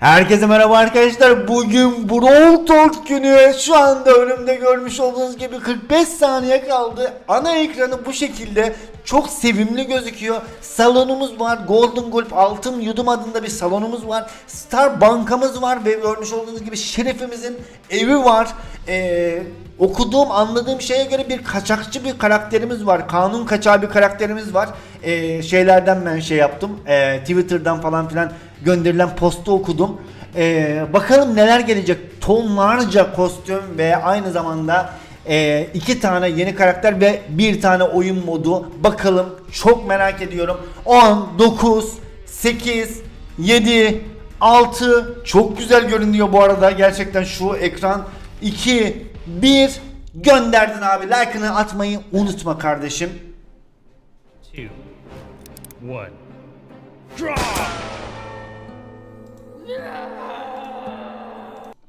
Herkese merhaba arkadaşlar. Bugün Brawl Talk günü. Şu anda önümde görmüş olduğunuz gibi 45 saniye kaldı. Ana ekranı bu şekilde çok sevimli gözüküyor. Salonumuz var. Golden Gulp Altın Yudum adında bir salonumuz var. Star bankamız var ve görmüş olduğunuz gibi şerefimizin evi var. Ee, okuduğum anladığım şeye göre bir kaçakçı bir karakterimiz var. Kanun kaçağı bir karakterimiz var. Ee, şeylerden ben şey yaptım. Ee, Twitter'dan falan filan gönderilen postu okudum. Ee, bakalım neler gelecek. Tonlarca kostüm ve aynı zamanda e, iki tane yeni karakter ve bir tane oyun modu. Bakalım çok merak ediyorum. 10, 9, 8, 7, 6 çok güzel görünüyor bu arada. Gerçekten şu ekran 2, 1 gönderdin abi. Like'ını atmayı unutma kardeşim. two, one. Draw!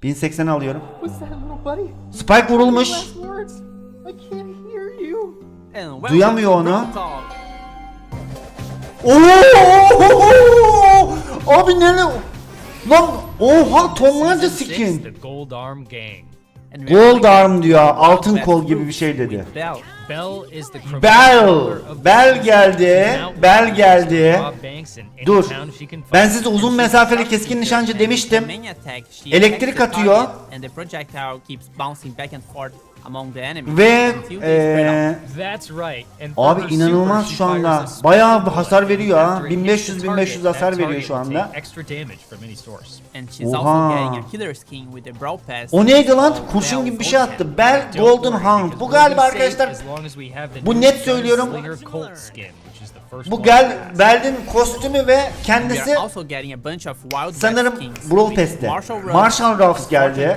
1080 alıyorum. Spike vurulmuş. Duyamıyor onu. Oo! Abi ne ne? Lan oha tonlarca skin. Gold Arm diyor. Altın kol gibi bir şey dedi. Bell. Bell geldi. Bell geldi. Dur. Ben size uzun mesafeli keskin nişancı demiştim. Elektrik atıyor. Ve for Abi inanılmaz şu anda. Bayağı bir hasar veriyor ha. After it hits the 1500 1500 target, hasar veriyor şu anda. Oha. O neydi lan? Kurşun gibi bir şey attı. Bell Golden Hound. Bu galiba arkadaşlar bu net söylüyorum. Bu gel to Bell'in kostümü ve kendisi sanırım Brawl Pass'te. Marshall Ruffs geldi.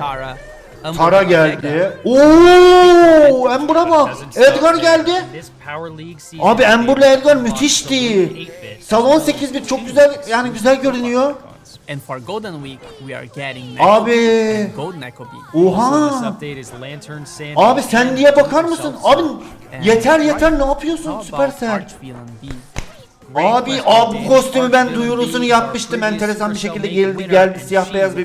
Tara, geldi. Oo, Ember'a bak. Edgar geldi. Abi Ember'la Edgar müthişti. Salon 8-bit. Salon 8 bit çok güzel yani güzel görünüyor. And for Golden Week, we are getting Abi. Neko and Gold Neko Bee. So this Oha. Abi sen diye bakar mısın? Abi yeter yeter ne yapıyorsun Süpersel? Abi abi bu kostümü ben duyurusunu yapmıştım enteresan bir şekilde geldi geldi siyah beyaz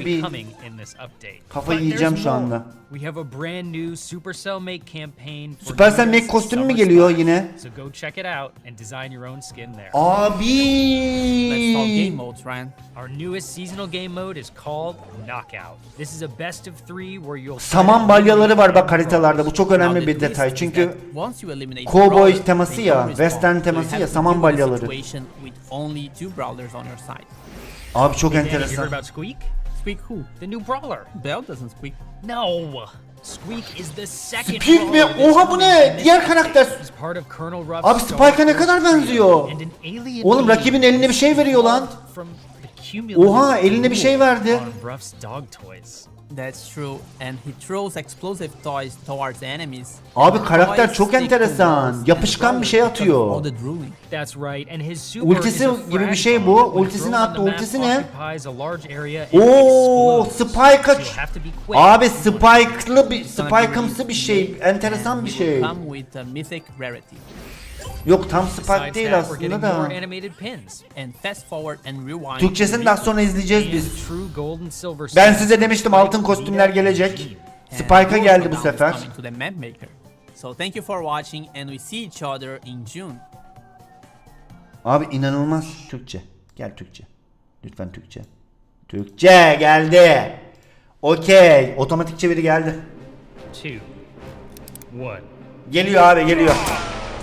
bebeği. Kafayı yiyeceğim şu anda. We have a brand new Supercell Make campaign for Supercell Make kostümü mü geliyor yine? So go check it out and design your own skin there. Let's talk game Abi. modes, Ryan. Our newest seasonal game mode is called Knockout. This is a best of three where you'll Saman balyaları var bak haritalarda. Bu çok önemli bir detay. Çünkü that once you eliminate the Cowboy teması ya, western teması ya, saman balyaları. abi çok enteresan. Squeak? Who? The new brawler. Bell doesn't squeak. No. Squeak is the second Squeak mi? Oha bu ne? Diğer karakter. update. He's part of Colonel Ruff's Abi Spike'a ne kadar benziyor? Oğlum rakibin eline bir şey veriyor lan. Oha eline bir şey verdi. That's true. And he throws explosive toys towards enemies. Abi karakter Toys çok enteresan. Yapışkan bir şey atıyor. all the drooling. That's right. And his super Ultisi gibi bir şey bu. Ultisini attı. Ultisi ne? Oo. Spike'a. Abi Spike'lı bir Spike'ımsı bir şey. Enteresan bir şey. Come with a mythic rarity. Yok tam Spike değil aslında da. Türkçesini daha sonra izleyeceğiz biz. Ben size demiştim altın kostümler gelecek. Spike'a geldi bu sefer. Coming to the map maker. So thank you for watching and we see each other in June. Abi inanılmaz Türkçe. Gel Türkçe. Lütfen Türkçe. Türkçe geldi. Okey. Otomatik çeviri geldi. Two. One. Geliyor abi geliyor.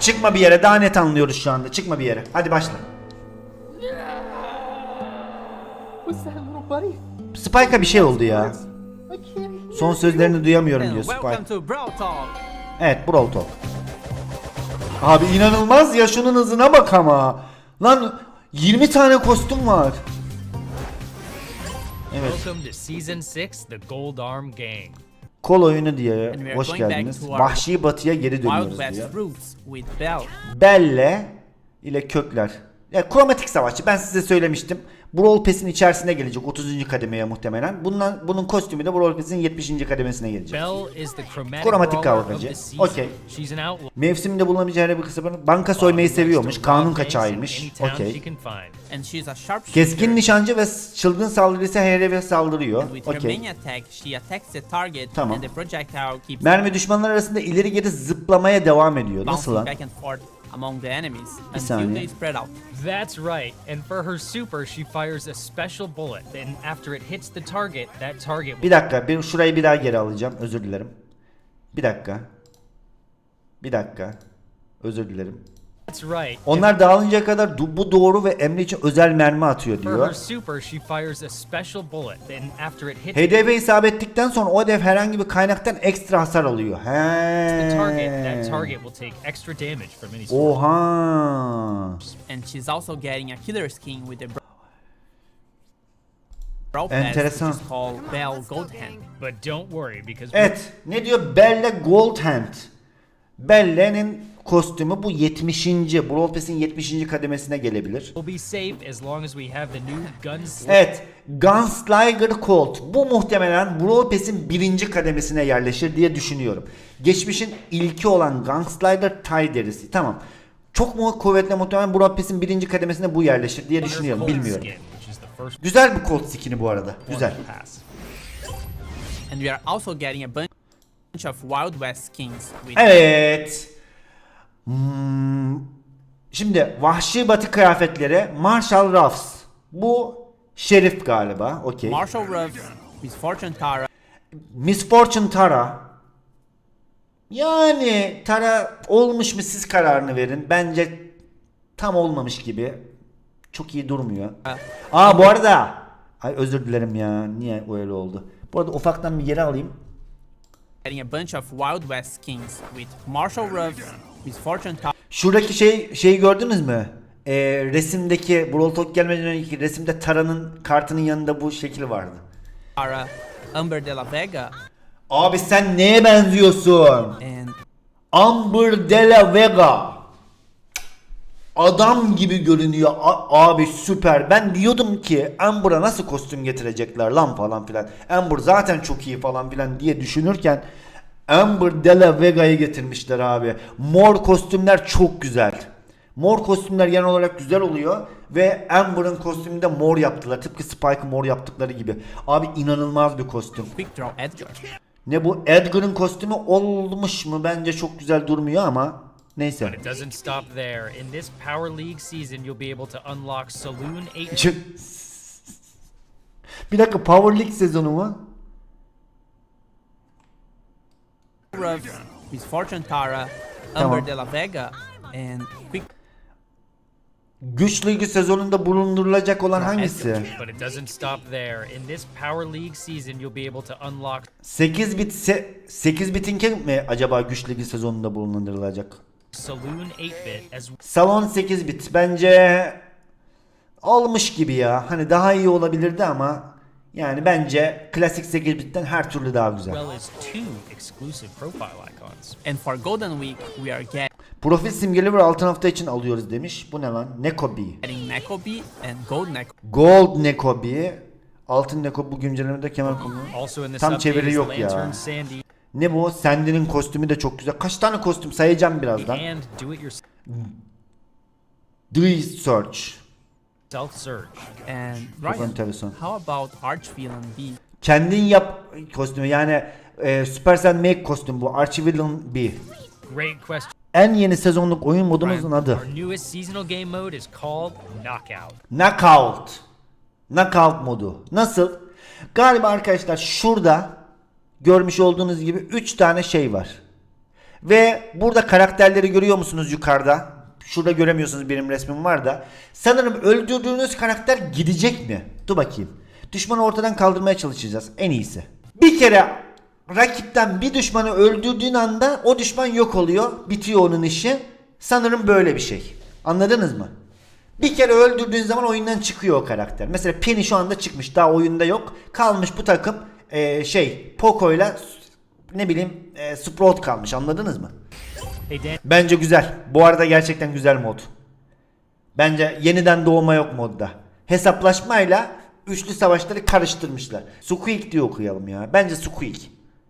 Çıkma bir yere daha net anlıyoruz şu anda. Çıkma bir yere. Hadi başla. Spike'a bir şey oldu ya. Son sözlerini duyamıyorum diyor Spike. Evet Brawl Talk. Abi inanılmaz ya şunun hızına bak ama. Lan 20 tane kostüm var. Evet. Welcome to season six, the Gold Arm Gang. Kol oyunu diye hoş geldiniz. Vahşi batıya geri dönüyoruz diyor. Belle ile kökler. Ya kromatik savaşçı ben size söylemiştim. Brawl Pass'in içerisine gelecek 30. kademeye muhtemelen. Bundan bunun kostümü de Brawl Pass'in 70. kademesine gelecek. Kromatik kavgacı. Okey. Mevsiminde bulunabileceği her bir kısmı banka soymayı seviyormuş. Kanun kaçağıymış. Okey. Keskin nişancı ve çılgın saldırısı her eve saldırıyor. Okey. Tamam. Mermi düşmanlar arasında ileri geri zıplamaya devam ediyor. Nasıl lan? And among the enemies until saniye. they spread out. That's right. And for her super, she fires a special bullet. Then after it hits the target, that target Bir dakika, bir şurayı bir daha geri alacağım. Özür dilerim. Bir dakika. Bir dakika. Özür dilerim. That's right. Onlar dağılıncaya kadar bu doğru ve Emre için özel mermi atıyor For her diyor. super, she fires a special bullet. Then after it hits Hedefe isabet ettikten sonra o hedef herhangi bir kaynaktan ekstra hasar alıyor. the target, that He. target will take extra damage from any Oh. sword. Oha. And she's also getting a killer skin with the Brawl Pass, which Enteresan. is called Belle Goldhand. But don't worry because Evet. Ne diyor? Belle Goldhand. Belle'nin kostümü bu 70. Brawl Pass'in 70. kademesine gelebilir. Evet. Gunslinger Colt. Bu muhtemelen Brawl Pass'in birinci kademesine yerleşir diye düşünüyorum. Geçmişin ilki olan Gunslinger Tie derisi. Tamam. Çok mu kuvvetli muhtemelen Brawl Pass'in birinci kademesine bu yerleşir diye düşünüyorum. Bilmiyorum. Güzel bir Colt skin'i bu arada. Güzel. Evet. Hmm. Şimdi vahşi batı kıyafetleri Marshall Ruffs. Bu şerif galiba. Okey. Marshall Ruffs, Miss Fortune Tara, Miss Fortune Tara. Yani Tara olmuş mu siz kararını verin. Bence tam olmamış gibi. Çok iyi durmuyor. Aa bu arada. Ay özür dilerim ya. Niye öyle oldu? Bu arada ufaktan bir yere alayım. getting a bunch of Wild West skins with Marshall Ruffs, Şuradaki şey şeyi gördünüz mü? Ee, resimdeki Brawl Talk gelmeden önceki resimde Tara'nın kartının yanında bu şekil vardı. Tara, Amber de la Vega, Abi sen neye benziyorsun? and Amber de la Vega. Adam gibi görünüyor. A- abi süper. Ben diyordum ki Amber'a nasıl kostüm getirecekler lan falan filan. Amber zaten çok iyi falan filan diye düşünürken Amber de la Vega'yı getirmişler abi. Mor kostümler çok güzel. Mor kostümler genel olarak güzel oluyor ve Amber'ın kostümünde mor yaptılar. Tıpkı Spike'ı mor yaptıkları gibi. Abi inanılmaz bir kostüm. Ne bu? Edgar'ın kostümü olmuş mu? Bence çok güzel durmuyor ama neyse. But it doesn't stop there. In this Power League season, you'll be able to unlock Saloon 8 Ç- Bir dakika Power League sezonu mu? Ruffs, Miss Fortune Tara, Tamam. Amber de la Vega, and Quick Güç Ligi sezonunda bulundurulacak olan hangisi? But it doesn't stop there. In this Power League season, you'll be able to unlock 8 bit se 8 bitinki mi acaba Güç Ligi sezonunda bulundurulacak? Saloon 8-bit as Salon 8 bit bence olmuş gibi ya. Hani daha iyi olabilirdi ama yani bence klasik 8 bitten her türlü daha güzel. Profil simgeli bir altın hafta için alıyoruz demiş. Bu ne lan? Nekobi. Gold Neko. Nekobi. Altın Nekobi bu güncellemede kemer this Tam çeviri yok ya. Ne bu? Sandy'nin kostümü de çok güzel. Kaç tane kostüm sayacağım birazdan. do it Search. search. And Ryan, enteresan. how about Archvillain B? Kendin yap kostümü yani e, Supercell Make kostüm bu. Archvillain B. Great question. En yeni sezonluk oyun modumuzun adı. Our newest seasonal game mode is called Knockout. Knockout. Knockout modu. Nasıl? Galiba arkadaşlar şurada görmüş olduğunuz gibi 3 tane şey var. Ve burada karakterleri görüyor musunuz yukarıda? Şurada göremiyorsunuz benim resmim var da. Sanırım öldürdüğünüz karakter gidecek mi? Dur bakayım. Düşmanı ortadan kaldırmaya çalışacağız. En iyisi. Bir kere rakipten bir düşmanı öldürdüğün anda o düşman yok oluyor. Bitiyor onun işi. Sanırım böyle bir şey. Anladınız mı? Bir kere öldürdüğün zaman oyundan çıkıyor o karakter. Mesela Penny şu anda çıkmış. Daha oyunda yok. Kalmış bu takım eee, şey Poco'yla ne bileyim eee Sprout kalmış. Anladınız mı? Bence güzel. Bu arada gerçekten güzel mod. Bence yeniden doğma yok modda. hesaplaşmayla üçlü savaşları karıştırmışlar. Squeak diye okuyalım ya. Bence Squeak.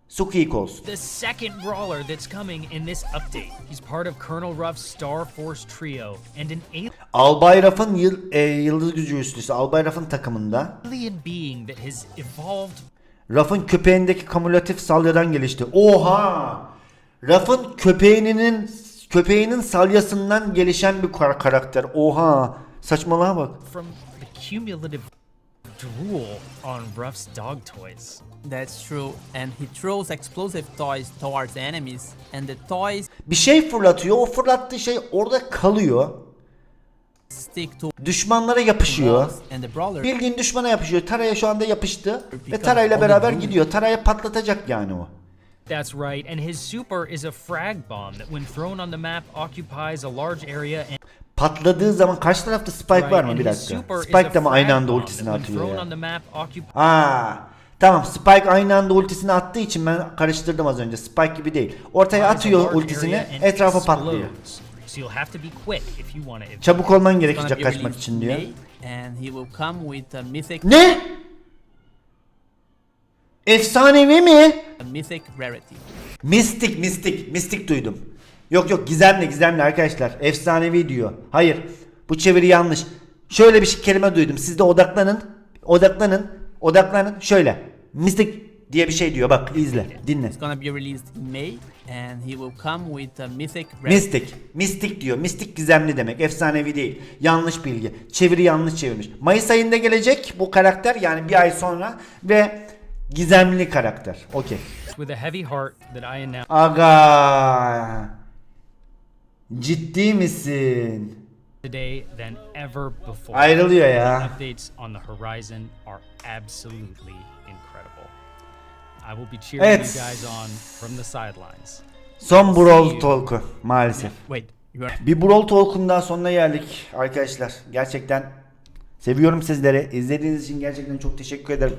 Squeak olsun. The second brawler that's coming in this update. He's part of Colonel Ruff's Star Force trio and an Albay Raf'ın yıl, e, yıldız gücü üçlüsü Albay Raf'ın takımında alien being that has evolved Raf'ın köpeğindeki kamulatif salyadan gelişti. Oha! Raf'ın köpeğinin köpeğinin salyasından gelişen bir kar- karakter. Oha! Saçmalığa bak. from the cumulative drool on Ruff's dog toys. That's true, and he throws explosive toys towards enemies, and the toys Bir şey fırlatıyor. O fırlattığı şey orada kalıyor. stick to Düşmanlara yapışıyor. walls, and the brawler Bildiğin düşmana yapışıyor. Tara'ya şu anda yapıştı. Ve Because Tara'yla beraber gidiyor. Tara'ya patlatacak yani o. That's right, and his super is a frag bomb that, when thrown on the map, occupies a large area and Patladığı zaman karşı tarafta Spike var mı? Bir dakika. Spike de mi aynı anda ultisini atıyor ya? Aa, tamam Spike aynı anda ultisini attığı için ben karıştırdım az önce. Spike gibi değil. Ortaya atıyor ultisini, etrafa patlıyor. Çabuk olman gerekecek kaçmak için in diyor. Ne? Efsanevi mi? Mythic rarity. Mistik, mistik, mistik duydum. Yok yok gizemli gizemli arkadaşlar. Efsanevi diyor. Hayır. Bu çeviri yanlış. Şöyle bir şey, kelime duydum. Siz de odaklanın. Odaklanın. Odaklanın. Şöyle. Mistik diye bir şey diyor. Bak izle. Dinle. It's gonna be released in May, and he will come with a mythic rarity. Mistik. Mistik diyor. Mistik gizemli demek. Efsanevi değil. Yanlış bilgi. Çeviri yanlış çevirmiş. Mayıs ayında gelecek bu karakter yani bir ay sonra ve gizemli karakter. Okey. With a heavy heart that I announce Aga. Ciddi misin? today than ever before. Ayrılıyor ya. Updates on the horizon are absolutely incredible. I will be cheering Evet. you guys on from the sidelines. Son Brawl Talk'u maalesef. Wait, Bir Brawl Talk'un daha sonuna geldik arkadaşlar. Gerçekten seviyorum sizleri. İzlediğiniz için gerçekten çok teşekkür ederim.